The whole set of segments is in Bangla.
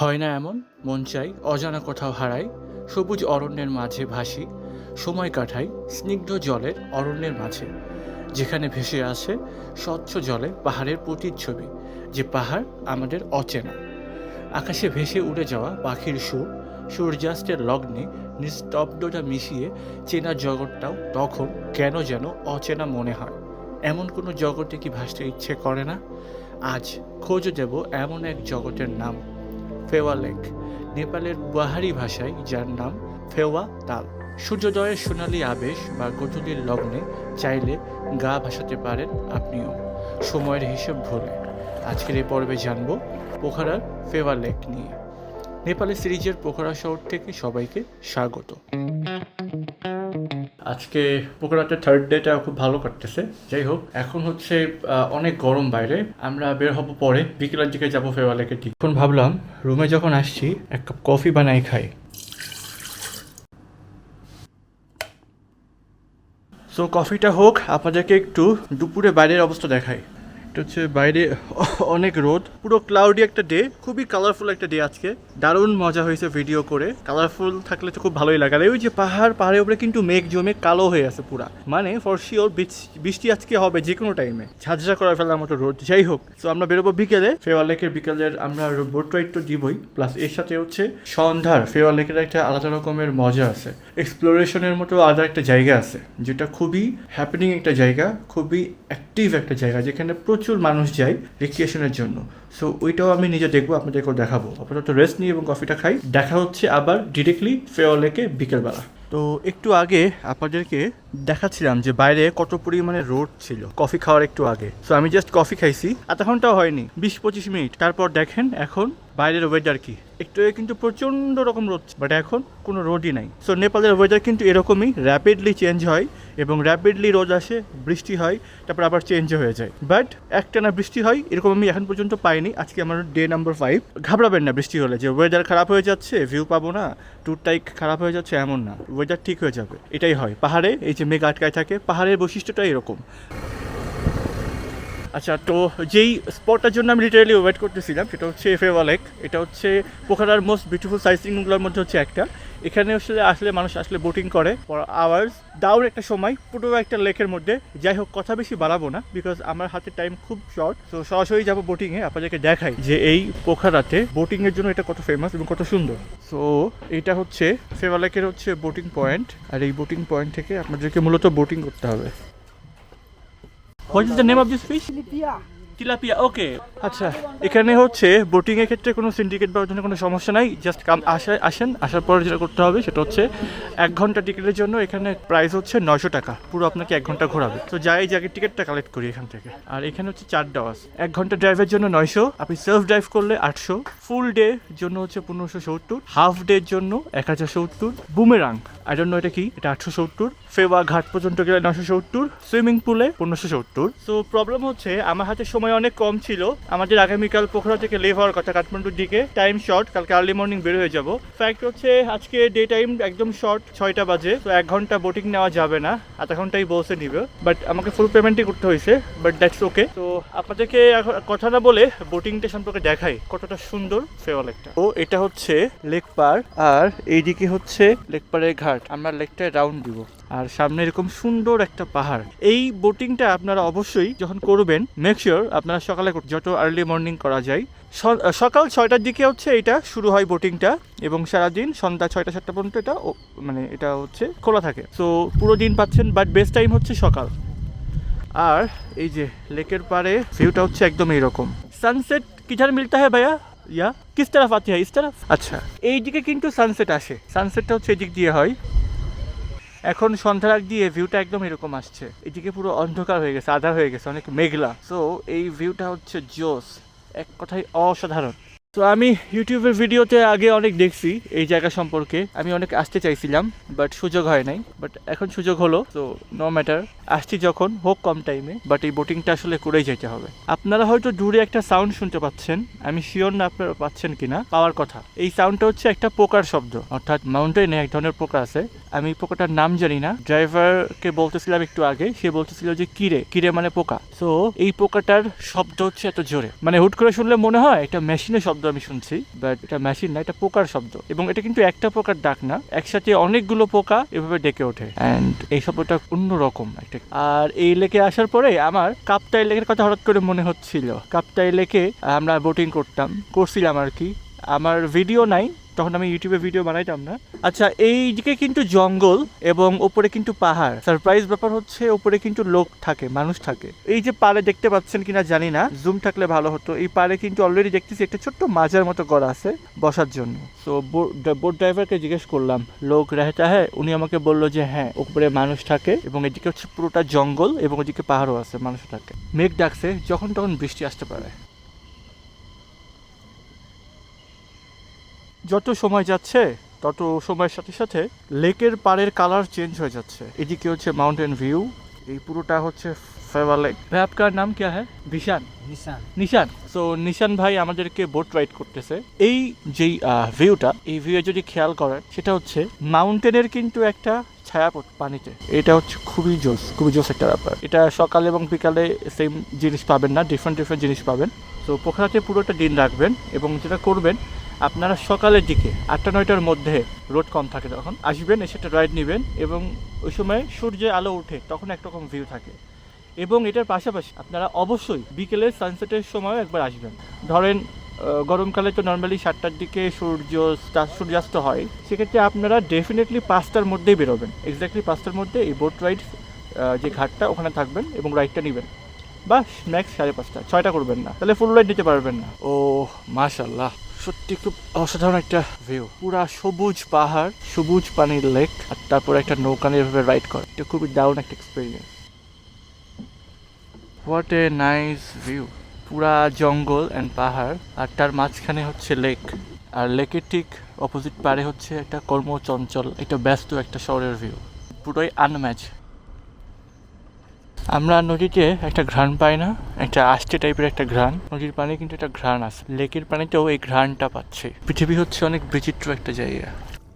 হয় না এমন? মন চাই অজানা কোথাও হারাই, সবুজ অরণ্যের মাঝে ভাসি, সময় কাটাই স্নিগ্ধ জলের অরণ্যের মাঝে। যেখানে ভেসে আসে স্বচ্ছ জলে পাহাড়ের প্রতিচ্ছবি যে পাহাড় আমাদের অচেনা। আকাশে ভেসে উড়ে যাওয়া পাখির সুর, সূর্যাস্তের লগ্নে নিস্তব্ধতা মিশিয়ে চেনা জগৎটাও তখন কেন যেন অচেনা মনে হয়। এমন কোনো জগতে কি ভাসতে ইচ্ছে করে না? আজ খোঁজ দেব এমন এক জগতের নাম। ফেওয়া লেক, নেপালের বাহারি ভাষায়, যার নাম ফেওয়া তাল। সূর্যোদয়ের সোনালি আবেশ বা গোধূলির লগ্নে চাইলে গা ভাসাতে পারেন আপনিও। সময়ের হিসেব ভুলে আজকের এই পর্বে জানব পোখারার ফেওয়া লেক নিয়ে। নেপালের সিরিজের পোখরা শহর থেকে সবাইকে স্বাগত। আজকে পোখরাতে থার্ড ডেটা খুব ভালো কাটতেছে। যাই হোক, এখন হচ্ছে অনেক গরম বাইরে। আমরা বের হব পরে। বিকেলের দিকে যাব ফেওয়া লেকের দিকে এখন ভাবলাম, রুমে যখন আসছি, এক কাপ কফি বানাই খাই। সো কফিটা হোক, আপনাদেরকে একটু দুপুরে বাইরের অবস্থা দেখাই। এটা হচ্ছে বাইরে অনেক রোদ পুরো ক্লাউডি একটা ডে খুবই কালারফুল একটা ডে আজকে দারুণ মজা হয়েছে ভিডিও করে কালারফুল থাকলে তো খুব ভালোই লাগে ওই যে পাহাড় পাহাড়ের উপরে কিন্তু মেঘ জমে কালো হয়ে আছে পুরা মানে ফর শিওর বৃষ্টি আজকে হবে যে কোনো টাইমে ঝাঁঝরা করে ফেলার মতো রোদ যাই হোক তো আমরা বেরোবো বিকেলে ফেওয়ার লেকের বিকেলের আমরা বোট রাইড তো দিবই প্লাস এর সাথে হচ্ছে সন্ধ্যার ফেওয়ার লেকের একটা আলাদা রকমের মজা আছে। এক্সপ্লোরেশনের মতো আলাদা একটা জায়গা আছে। যেটা খুবই হ্যাপেনিং একটা জায়গা, খুবই অ্যাক্টিভ একটা জায়গা, যেখানে প্রচুর মানুষ যায় রিক্রিয়েশনের জন্য। সো ওইটাও আমি নিজে দেখব আপনাদেরকেও দেখাবো। আপাতত রেস্ট নিই এবং কফিটা খাই। দেখা হচ্ছে আবার ডিরেক্টলি ফেয়ার লেকে বিকেলবেলা। তো, একটু আগে আপনাদেরকে দেখাচ্ছিলাম যে বাইরে কত পরিমাণে রোড ছিল। কফি খাওয়ার একটু আগে। সো আমি জাস্ট কফি খাইছি। আধা ঘন্টাও হয়নি। বিশ পঁচিশ মিনিট। তারপর দেখেন এখন বাইরের ওয়েদার কি। একটু কিন্তু প্রচণ্ড রকম রোদ বাট এখন কোনো রোদই নাই। সো নেপালের ওয়েদার কিন্তু এরকমই। র্যাপিডলি চেঞ্জ হয় এবং র্যাপিডলি রোদ আসে, বৃষ্টি হয়, তারপর আবার চেঞ্জ হয়ে যায়। বাট একটানা বৃষ্টি হয়, এরকম আমি এখন পর্যন্ত পাইনি। আজকে আমার ডে নাম্বার ফাইভ ঘাবড়াবেন না বৃষ্টি হলে যে ওয়েদার খারাপ হয়ে যাচ্ছে ভিউ পাবো না ট্যুরটাই খারাপ হয়ে যাচ্ছে, এমন না। ওয়েদার ঠিক হয়ে যাবে। এটাই হয়। পাহাড়ে এই যে মেঘ আটকায় থাকে পাহাড়ের বৈশিষ্ট্যটা এরকম। আচ্ছা তো যেই স্পটটার জন্য আমি লিটারালি ওয়েট করতেছিলাম, সেটা হচ্ছে এফএওয়া লেক এটা হচ্ছে পোখারার মোস্ট বিউটিফুল সাইসিংগুলোর মধ্যে হচ্ছে একটা। এখানে আসলে আসলে মানুষ আসলে বোটিং করে ফর আওয়ার্স দাউর একটা সময়, পুরো একটা লেকের মধ্যে। যাই হোক, কথা বেশি বাড়াবো না বিকজ আমার হাতে টাইম খুব শর্ট তো সরাসরি যাব বোটিংয়ে আপনাদেরকে দেখাই যে এই পোখারাতে বোটিংয়ের জন্য এটা কত ফেমাস এবং কত সুন্দর। সো এটা হচ্ছে ফেওয়া লেকের হচ্ছে বোটিং পয়েন্ট আর এই বোটিং পয়েন্ট থেকে আপনাদেরকে মূলত বোটিং করতে হবে। What is the name of this fish? Tilapia. তিলাপিয়া, ওকে। আচ্ছা এখানে হচ্ছে বোটিং এর ক্ষেত্রে কোনো সিন্ডিকেট পাওয়ার জন্য কোনো সমস্যা নাই জাস্ট কাম আসা, আসেন, আসার পরে যেটা করতে হবে সেটা হচ্ছে এক ঘণ্টা টিকিটের জন্য এখানে প্রাইস হচ্ছে নয়শো টাকা, পুরো আপনাকে এক ঘণ্টা ঘোরাবে। তো যাই জায়গায় টিকিটটা কালেক্ট করি এখান থেকে। আর এখানে হচ্ছে চার ডাওয়াস এক ঘণ্টা ড্রাইভের জন্য নয়শো, আপনি সেলফ ড্রাইভ করলে আটশো ফুল ডে জন্য হচ্ছে পনেরোশো সত্তর হাফ ডের জন্য এক হাজার সত্তর বুমেরাং আই ডোন্ট নো এটা কি, এটা আটশো সত্তর, ফেওয়া ঘাট পর্যন্ত গেলে নশো সত্তর সুইমিং পুলে পনেরোশো সত্তর। তো প্রবলেম হচ্ছে, আমার হাতে সময় অনেক কম ছিল। আমাদের আগামীকাল পোখরা থেকে লেভ হওয়ার কথা কাঠমান্ডুর দিকে। টাইম শর্ট কালকে আর্লি মর্নিং বের হয়ে যাব। ফ্যাক্ট হচ্ছে, আজকে ডে টাইম একদম শর্ট ছয়টা বাজে। তো এক ঘণ্টা বোটিং নেওয়া যাবে না। আধা ঘন্টাই বসে নিবে। বাট আমাকে ফুল পেমেন্টই করতে হয়েছে। বাট দ্যাটস ওকে তো আপনাদেরকে কথা না বলে বোটিংটা সম্পর্কে দেখাই। কতটা সুন্দর ফেওয়া একটা ও এটা হচ্ছে লেক পার। আর এইদিকে হচ্ছে লেক পারের ঘাট। আমরা লেকটায় রাউন্ড দিব। আর সামনে এরকম সুন্দর একটা পাহাড়। এই বোটিংটা আপনারা অবশ্যই যখন করবেন মেক শিওর আপনারা সকালে যত আর্লি মর্নিং করা যায়। সকাল ছয়টার দিকে হচ্ছে এটা শুরু হয় বোটিংটা এবং সারাদিন সন্ধ্যা ছয়টা, সাতটা পর্যন্ত এটা মানে এটা হচ্ছে খোলা থাকে। তো পুরো দিন পাচ্ছেন বাট বেস্ট টাইম হচ্ছে সকাল। আর এই যে লেকের পাড়ে ভিউটা হচ্ছে একদম এইরকম সানসেট কিধার মিলতা হ্যাঁ ভাইয়া? ইয়া? কিস তরফ আতি হ্যাঁ ইস তরফ আচ্ছা। এই দিকে কিন্তু সানসেট আসে। সানসেটটা হচ্ছে এদিক দিয়ে হয়। এখন সন্ধ্যা আগ দিয়ে ভিউটা একদম এরকম আসছে। এদিকে পুরো অন্ধকার হয়ে গেছে, আধা হয়ে গেছে, অনেক মেঘলা। সো এই ভিউটা হচ্ছে জোস এক কথায় অসাধারণ। তো আমি ইউটিউবের ভিডিওতে আগে অনেক দেখছি এই জায়গা সম্পর্কে। আমি অনেক আসতে চাইছিলাম বাট সুযোগ হয় নাই। বাট এখন সুযোগ হলো তো নো ম্যাটার আসছি যখন, হোক কম টাইমে বাট এই বোটিংটা আসলে করেই যেতে হবে। আপনারা হয়তো দূরে একটা সাউন্ড শুনতে পাচ্ছেন, আমি শিওর না আপনারা পাচ্ছেন কিনা, পাওয়ার কথা। এই সাউন্ডটা হচ্ছে একটা পোকার শব্দ, অর্থাৎ মাউন্টেনে এক ধরনের পোকা আছে। আমি পোকাটার নাম জানি না। ড্রাইভারকে বলতেছিলাম একটু আগে, সে বলতেছিল যে কিরে কিরে মানে পোকা। সো এই পোকাটার শব্দ হচ্ছে এত জোরে। মানে হুট করে শুনলে মনে হয় এটা মেশিনের শব্দ শব্দ আমি শুনছি বাট এটা মেশিন না, এটা পোকার শব্দ। এবং এটা কিন্তু একটা পোকার ডাক না, একসাথে অনেকগুলো পোকা এভাবে ডেকে ওঠে। অ্যান্ড এই শব্দটা অন্যরকম একটা। আর এই লেকে আসার পরে আমার কাপ্তাই লেকের কথা হঠাৎ করে মনে হচ্ছিল। কাপ্তাই লেকে আমরা বোটিং করতাম, করছিলাম আর কি। আমার ভিডিও নাই তখন আমি ইউটিউবে ভিডিও বানাইতাম না। আচ্ছা এই দিকে কিন্তু জঙ্গল এবং ওপরে কিন্তু পাহাড়। সারপ্রাইজ ব্যাপার হচ্ছে ওপরে কিন্তু লোক থাকে, মানুষ থাকে। এই যে পাড়ে দেখতে পাচ্ছেন কিনা জানি না, জুম থাকলে ভালো হতো। এই পাড়ে কিন্তু অলরেডি দেখতেছি একটা ছোট্ট মাজার মতো করা আছে বসার জন্য। তো বোট ড্রাইভারকে জিজ্ঞেস করলাম, লোক রেহতা হ্যাঁ? উনি আমাকে বলল যে হ্যাঁ উপরে মানুষ থাকে এবং এদিকে হচ্ছে পুরোটা জঙ্গল এবং ওদিকে পাহাড়ও আছে, মানুষ থাকে। মেঘ ডাকছে, যখন তখন বৃষ্টি আসতে পারে। যত সময় যাচ্ছে তত সময়ের সাথে সাথে লেকের পাড়ের কালার চেঞ্জ হয়ে যাচ্ছে। এদিকে হচ্ছে মাউন্টেন ভিউ এই পুরোটা হচ্ছে ফেভার লেক ভাই আপনার নাম কি হ্যাঁ বিশান নিশান। নিশান। সো নিশান ভাই আমাদেরকে বোট রাইড করতেছে। এই যেই ভিউটা এই ভিউয়ে যদি খেয়াল করেন সেটা হচ্ছে মাউন্টেনের কিন্তু একটা ছায়া পানিতে। এটা হচ্ছে খুবই জোস খুবই জোস একটা ব্যাপার। এটা সকালে এবং বিকালে সেম জিনিস পাবেন না ডিফারেন্ট ডিফারেন্ট জিনিস পাবেন। তো পোখরাতে পুরোটা দিন রাখবেন এবং যেটা করবেন আপনারা সকালের দিকে আটটা, নয়টার মধ্যে রোড কম থাকে তখন। আসবেন, এসে একটা রাইড নেবেন এবং ওই সময় সূর্যের আলো ওঠে, তখন একরকম ভিউ থাকে। এবং এটার পাশাপাশি আপনারা অবশ্যই বিকেলে সানসেটের সময়ও একবার আসবেন। ধরেন গরমকালে তো নর্মালি সাতটার দিকে সূর্য সূর্যাস্ত হয়, সেক্ষেত্রে আপনারা ডেফিনেটলি পাঁচটার মধ্যেই বেরোবেন। এক্স্যাক্টলি পাঁচটার মধ্যে এই বোট রাইড যে ঘাটটা, ওখানে থাকবেন এবং রাইডটা নেবেন। বা ম্যাক্স সাড়ে পাঁচটা, ছয়টা করবেন না। তাহলে ফুল রাইড নিতে পারবেন না। ও মাশাল্লাহ সত্যি খুব অসাধারণ একটা ভিউ পুরা সবুজ পাহাড়, সবুজ পানির লেক আর তারপর একটা নৌকা নিয়ে এভাবে রাইড করে। এটা খুবই দারুণ একটা experience what a nice view পুরা জঙ্গল অ্যান্ড পাহাড়, আর তার মাঝখানে হচ্ছে লেক আর লেকের ঠিক অপোজিট পারে হচ্ছে একটা কর্মচঞ্চল, একটা ব্যস্ত একটা শহরের ভিউ পুরোই আনম্যাচ আমরা নদীতে একটা ঘ্রাণ পাই না, একটা আষ্টে টাইপের একটা ঘ্রাণ। নদীর পানি কিন্তু একটা ঘ্রাণ আছে। লেকের পানিতেও এই ঘ্রাণটা পাচ্ছে। পৃথিবী হচ্ছে অনেক বিচিত্র একটা জায়গা।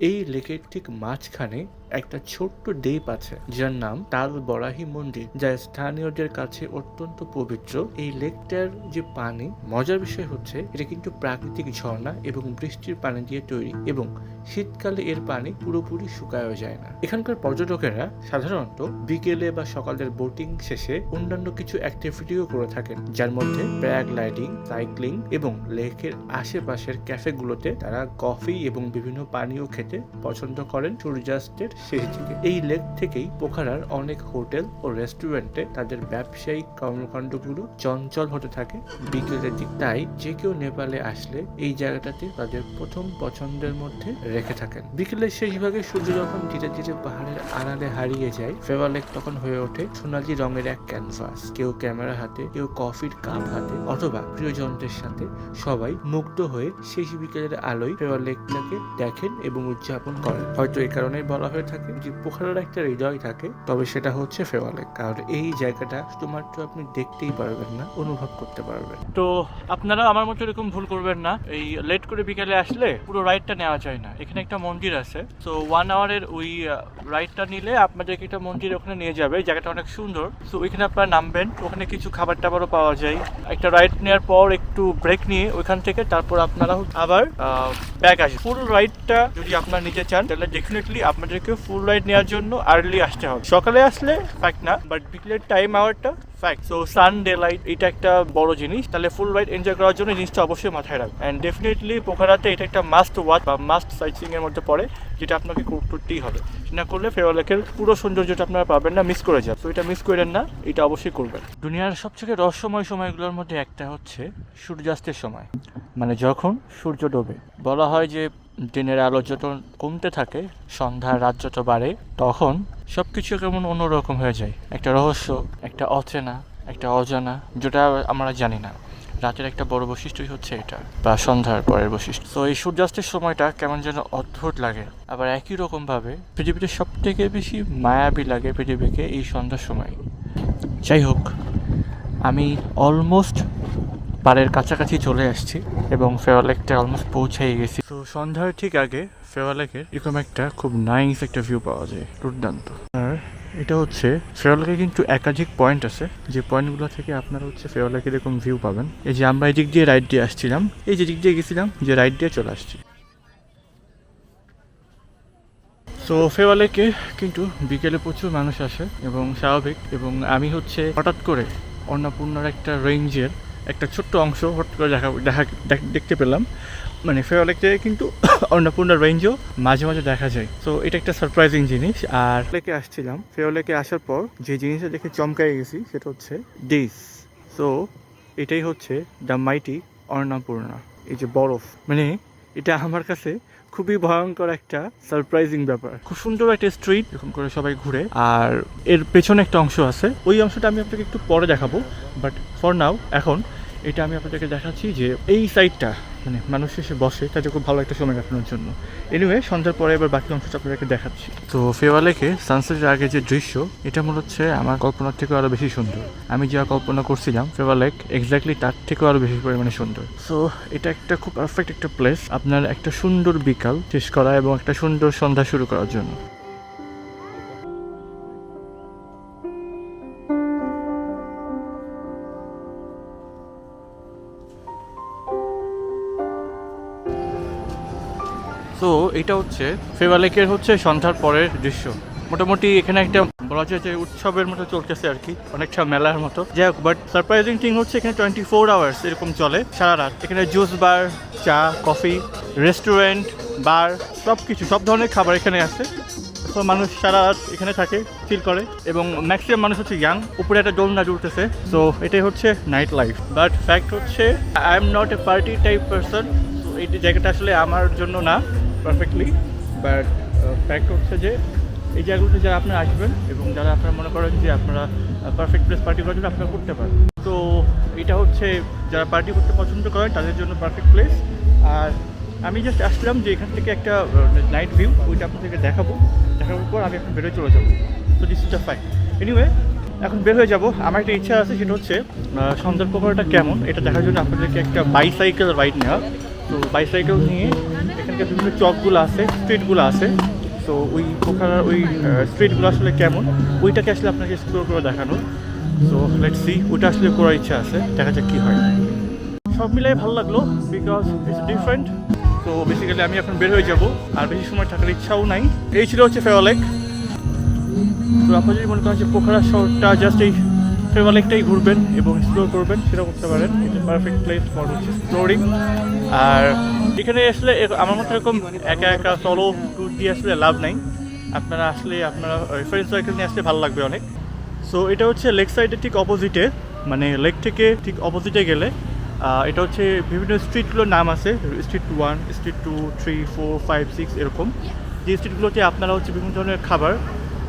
এই লেকের ঠিক মাঝখানে একটা ছোট্ট দ্বীপ আছে, যার নাম তাল বরাহি মন্দির, যা স্থানীয়দের কাছে অত্যন্ত পবিত্র। এই লেকটার যে পানি, মজার বিষয় হচ্ছে এটা কিন্তু প্রাকৃতিক ঝর্ণা এবং বৃষ্টির পানি দিয়ে তৈরি এবং শীতকালে এর পানি পুরোপুরি শুকায়ও যায় না। এখানকার পর্যটকেরা সাধারণত বিকেলে বা সকালের বোটিং শেষে অন্যান্য কিছু অ্যাক্টিভিটিও করে থাকেন, যার মধ্যে প্যারাগ্লাইডিং সাইক্লিং এবং লেকের আশেপাশের ক্যাফেগুলোতে তারা কফি এবং বিভিন্ন পানীয় খেতে পছন্দ করেন। সূর্যাস্তের শেষ দিকে এই লেক থেকেই পোখারার অনেক হোটেল ও রেস্টুরেন্টে তাদের ব্যবসায়িক কর্মকাণ্ডগুলো চঞ্চল হতে থাকে বিকেলের দিক। তাই যে কেউ নেপালে আসলে এই জায়গাটাতে তাদের প্রথম পছন্দের মধ্যে রেখে থাকেন। বিকেলের শেষ ভাগে সূর্য যখন ধীরে ধীরে পাহাড়ের আড়ালে হারিয়ে যায়, ফেভার লেক তখন হয়ে ওঠে সোনালি রঙের এক ক্যানভাস। কেউ ক্যামেরা হাতে, কেউ কফির কাপ হাতে অথবা প্রিয়জনদের সাথে সবাই মুগ্ধ হয়ে শেষ বিকেলের আলোয় ফেভার লেকটাকে দেখেন এবং উদযাপন করেন। হয়তো এই কারণেই বলা হয়ে থাকে, যে পোখারার একটা হৃদয় থাকে, তবে সেটা হচ্ছে ফেভার লেক কারণ এই জায়গাটা শুধুমাত্র আপনি দেখতেই পারবেন না, অনুভব করতে পারবেন। তো আপনারা আমার মতো এরকম ভুল করবেন না। এই লেট করে বিকেলে আসলে পুরো রাইডটা নেওয়া যায় না। এখানে একটা মন্দির আছে। তো ওয়ান আওয়ারের ওই রাইডটা নিলে আপনাদেরকে একটা মন্দির ওখানে নিয়ে যাবে। জায়গাটা অনেক সুন্দর। তো ওইখানে আপনারা নামবেন। ওখানে কিছু খাবার টাবারও পাওয়া যায়। একটা রাইড নেওয়ার পর একটু ব্রেক নিয়ে ওইখান থেকে তারপর আপনারা আবার ব্যাক আসবে পুরো রাইডটা যদি আপনারা নিতে চান, তাহলে ডেফিনেটলি আপনাদেরকে ফুল রাইড নেওয়ার জন্য আর্লি আসতে হবে। সকালে আসলে ফ্যাক্ট না বাট বিকেলের টাইম আওয়ারটা fact so sun daylight এটা একটা বড় জিনিস। তাহলে ফুল রাইড এনজয় করার জন্য জিনিসটা অবশ্যই মাথায় রাখবেন। অ্যান্ড ডেফিনেটলি পোখারাতে এটা একটা মাস্ট ওয়াচ বা মাস্ট সাইট এর মধ্যে পড়ে, যেটা আপনাকে কর- করতেই হবে। না করলে ফেরোলেকের পুরো সৌন্দর্যটা আপনারা পাবেন না মিস করে যান। তো এটা মিস করেন না, এটা অবশ্যই করবেন। দুনিয়ার সবথেকে রহস্যময় সময়গুলোর মধ্যে একটা হচ্ছে সূর্যাস্তের সময়। মানে যখন সূর্য ডোবে, বলা হয় যে দিনের আলো যত কমতে থাকে, সন্ধ্যার রাত যত বাড়ে, তখন সব কিছু কেমন অন্যরকম হয়ে যায়। একটা রহস্য, একটা অচেনা, একটা অজানা, যেটা আমরা জানি না। রাতের একটা বড় বৈশিষ্ট্যই হচ্ছে এটা, বা সন্ধ্যার পরের বৈশিষ্ট্য। তো এই সূর্যাস্তের সময়টা কেমন যেন অদ্ভুত লাগে। আবার একই রকম ভাবে পৃথিবীতে সব থেকে বেশি মায়াবী লাগে পৃথিবীকে এই সন্ধ্যার সময়। যাই হোক, আমি অলমোস্ট পাড়ের কাছাকাছি চলে আসছি এবং ফেওয়ালেকটা অলমোস্ট পৌঁছেই গেছি। তো সন্ধ্যার ঠিক আগে ফেওয়ালেকের এরকম একটা খুব নাইস একটা ভিউ পাওয়া যায়, দুর্দান্ত। আর এটা হচ্ছে ফেওয়ালেকে কিন্তু একাধিক পয়েন্ট আছে, যে পয়েন্টগুলো থেকে আপনারা হচ্ছে ফেওয়ালেকে এরকম ভিউ পাবেন। এই যে আমরা এই দিক দিয়ে রাইড দিয়ে আসছিলাম, এই যে দিক দিয়ে গেছিলাম, যে রাইড দিয়ে চলে আসছি। তো ফেওয়ালেকে কিন্তু বিকেলে প্রচুর মানুষ আসে এবং স্বাভাবিক এবং আমি হচ্ছে হঠাৎ করে অন্নপূর্ণার একটা রেঞ্জের একটা ছোট্ট অংশ হট করে দেখা দেখা দেখ- দেখতে পেলাম। মানে ফেওয়ালেকে কিন্তু অন্নপূর্ণা রেঞ্জও মাঝে মাঝে দেখা যায়। তো এটা একটা সারপ্রাইজিং জিনিস। আর লেকে আসছিলাম। ফেওয়ালেকে আসার পর যে জিনিসটা দেখে চমকাই গেছি সেটা হচ্ছে ডিস সো এটাই হচ্ছে দ্য মাইটি অন্নপূর্ণা। এই যে বরফ। মানে এটা আমার কাছে খুবই ভয়ঙ্কর একটা সারপ্রাইজিং ব্যাপার। খুব সুন্দর একটা স্ট্রিট এরকম করে সবাই ঘুরে। আর এর পেছনে একটা অংশ আছে। ওই অংশটা আমি আপনাকে একটু পরে দেখাবো। বাট ফর নাও এখন এটা আমি আপনাদেরকে দেখাচ্ছি যে এই সাইডটা মানে মানুষ এসে বসে, তাদের খুব ভালো একটা সময় কাটানোর জন্য। এনিওয়ে সন্ধ্যার পরে এবার বাকি অংশটা আপনাদেরকে দেখাচ্ছি। তো ফেওয়ালেকে সানসেটের আগে যে দৃশ্য, এটা মনে হচ্ছে আমার কল্পনার থেকেও আরও বেশি সুন্দর। আমি যা কল্পনা করছিলাম ফেওয়ালেক এক্স্যাক্টলি তার থেকেও আরও বেশি পরিমাণে সুন্দর। সো এটা একটা খুব পারফেক্ট একটা প্লেস আপনার একটা সুন্দর বিকাল শেষ করা এবং একটা সুন্দর সন্ধ্যা শুরু করার জন্য। তো এটা হচ্ছে ফেভালেকের হচ্ছে সন্ধ্যার পরের দৃশ্য। মোটামুটি এখানে একটা বলা যায় যে উৎসবের মতো চলতেছে আর কি, অনেকটা মেলার মতো। যাই হোক বাট সারপ্রাইজিং থিং হচ্ছে এখানে টোয়েন্টি ফোর আওয়ার্স এরকম চলে সারা রাত। এখানে জুস বার চা কফি রেস্টুরেন্ট বার সব কিছু সব ধরনের খাবার এখানে আছে। তো মানুষ সারা রাত এখানে থাকে ফিল করে। এবং ম্যাক্সিমাম মানুষ হচ্ছে ইয়াং উপরে একটা দোলনা জুড়তেছে তো এটাই হচ্ছে নাইট লাইফ বাট ফ্যাক্ট হচ্ছে I am not a party type person এই জায়গাটা আসলে আমার জন্য না। পারফেক্টলি বাট ফ্যাক্ট হচ্ছে যে এই জায়গাগুলোতে যারা আপনারা আসবেন এবং যারা আপনারা মনে করেন যে আপনারা পারফেক্ট প্লেস পার্টি করার জন্য আপনারা করতে পারেন। তো এটা হচ্ছে যারা পার্টি করতে পছন্দ করেন তাদের জন্য পারফেক্ট প্লেস আর আমি জাস্ট আসলাম যে এখান থেকে একটা নাইট ভিউ ওইটা আপনাদেরকে দেখাবো। দেখানোর পর আমি এখন বেরোয় চলে যাব। তো দিস ইজ ফাইন এনিওয়ে এখন বের হয়ে যাব। আমার একটা ইচ্ছা আছে, সেটা হচ্ছে সন্ধ্যার কেমন? এটা দেখার জন্য আপনাদেরকে একটা বাইসাইকেল রাইড নেওয়া। তো বাইসাইকেল নিয়ে এখানকার বিভিন্ন চকগুলো আছে স্ট্রিটগুলো আছে। তো ওই পোখারার ওই স্ট্রিটগুলো আসলে কেমন? ওইটাকে আসলে আপনাকে এক্সপ্লোর করে দেখানো। সো লেট সি ওইটা আসলে করার ইচ্ছা আছে, দেখা যাক কী হয়। সব মিলাই ভালো লাগল বিকজ ইটস ডিফারেন্ট তো বেসিক্যালি আমি এখন বের হয়ে যাব, আর বেশি সময় থাকার ইচ্ছাও নাই। এই ছিল হচ্ছে ফেওয়ালেক তো আপনার যদি মনে করেন যে পোখরা শহরটা জাস্ট এই ফেওয়ালেকটাই ঘুরবেন এবং এক্সপ্লোর করবেন সেটা করতে পারেন। ইটস পারফেক্ট প্লেস ফর হচ্ছে এক্সপ্লোরিং আর এখানে আসলে আমার মতো এরকম একা একা সলো ট্যুর দিয়ে আসলে লাভ নাই। আপনারা আসলে, আপনারা ফ্রেন্ড সার্কেল নিয়ে আসলে ভালো লাগবে অনেক। সো এটা হচ্ছে লেক সাইডের ঠিক অপোজিটে মানে লেক থেকে ঠিক অপোজিটে গেলে এটা হচ্ছে বিভিন্ন স্ট্রিটগুলোর নাম আছে। Street one street two three four five six এরকম। যে স্ট্রিটগুলোতে আপনারা হচ্ছে বিভিন্ন ধরনের খাবার,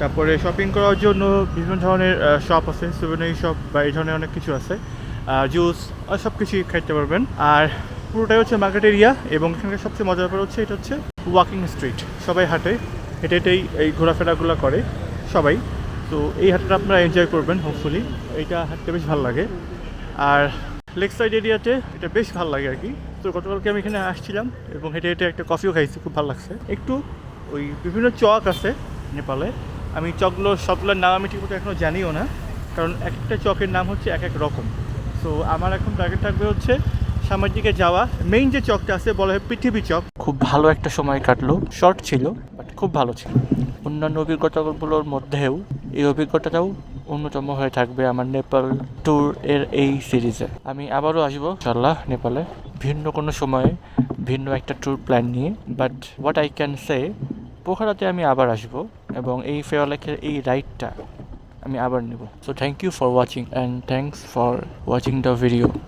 তারপরে শপিং করার জন্য বিভিন্ন ধরনের শপ আছে সুভেনারি শপ বা এই ধরনের অনেক কিছু আছে। জুস সব কিছুই খাইতে পারবেন। আর পুরোটাই হচ্ছে মার্কেট এরিয়া এবং এখানকার সবচেয়ে মজার ব্যাপার হচ্ছে এটা হচ্ছে ওয়াকিং স্ট্রিট সবাই হাঁটে, হেঁটে হেঁটেই এই ঘোরাফেরাগুলো করে সবাই। তো এই হাটটা আপনারা এনজয় করবেন হোপফুলি এইটা হাঁটতে বেশ ভালো লাগে। আর লেক সাইড এরিয়াতে এটা বেশ ভালো লাগে আর কি। তো গতকালকে আমি এখানে আসছিলাম এবং হেঁটে হেঁটে একটা কফিও খাইছি, খুব ভালো লাগছে। একটু ওই বিভিন্ন চক আছে নেপালে। আমি চকগুলোর সবগুলোর নাম আমি ঠিকমতো এখনও জানিও না, কারণ এক একটা চকের নাম হচ্ছে এক এক রকম। সো আমার এখন টার্গেট থাকবে হচ্ছে সামনের দিকে যাওয়া মেইন যে চকটা আছে, বলা হয় পৃথিবী চক। খুব ভালো একটা সময় কাটলো। শর্ট ছিল বাট খুব ভালো ছিল। অন্যান্য অভিজ্ঞতাগুলোর মধ্যেও এই অভিজ্ঞতাটাও অন্যতম হয়ে থাকবে আমার নেপাল ট্যুর এর এই সিরিজে আমি আবারও আসব ইনশাল্লাহ নেপালে। ভিন্ন কোনো সময়ে ভিন্ন একটা ট্যুর প্ল্যান নিয়ে but what I can say পোখারাতে আমি আবার আসব এবং এই ফেওয়ালেখের এই রাইডটা আমি আবার নেব। So thank you for watching and thanks for watching the video